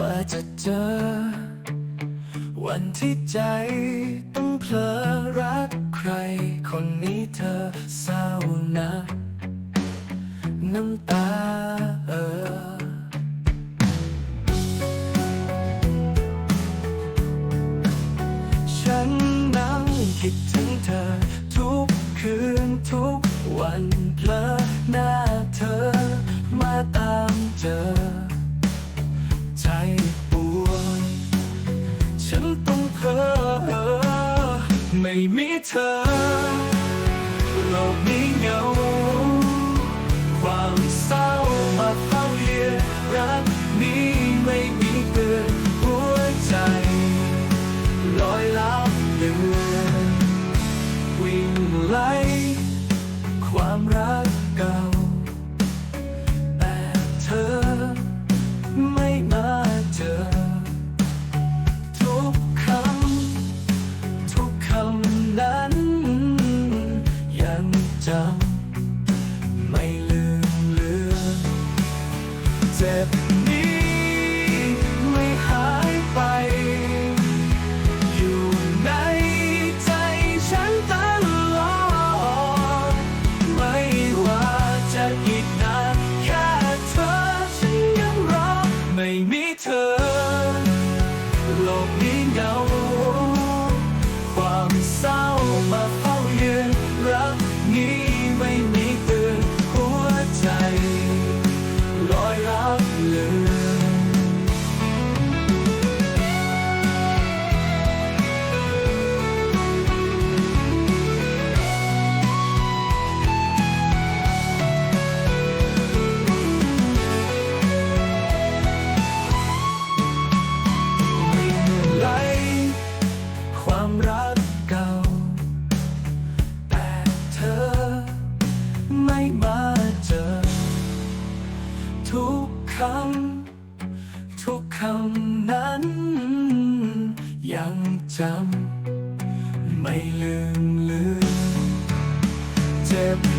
ว่าจะเจอ วันที่ใจต้องเผลอรักใคร คนนี้เธอเศร้านะน้ำตาเออฉันนั่งคิดถึงเธอ ทุกคืนทุกวันเพลอ ไม่มีเธอ เจ็บนี้ไม่หายไป อยู่ในใจฉันตลอด ไม่ว่าจะอีกนานแค่เธอฉันยังรอ ไม่มีเธอ โลกนี้เหงา ทุกคำทุกคำนั้น ยังจำไม่ลืมลืมเจ็บ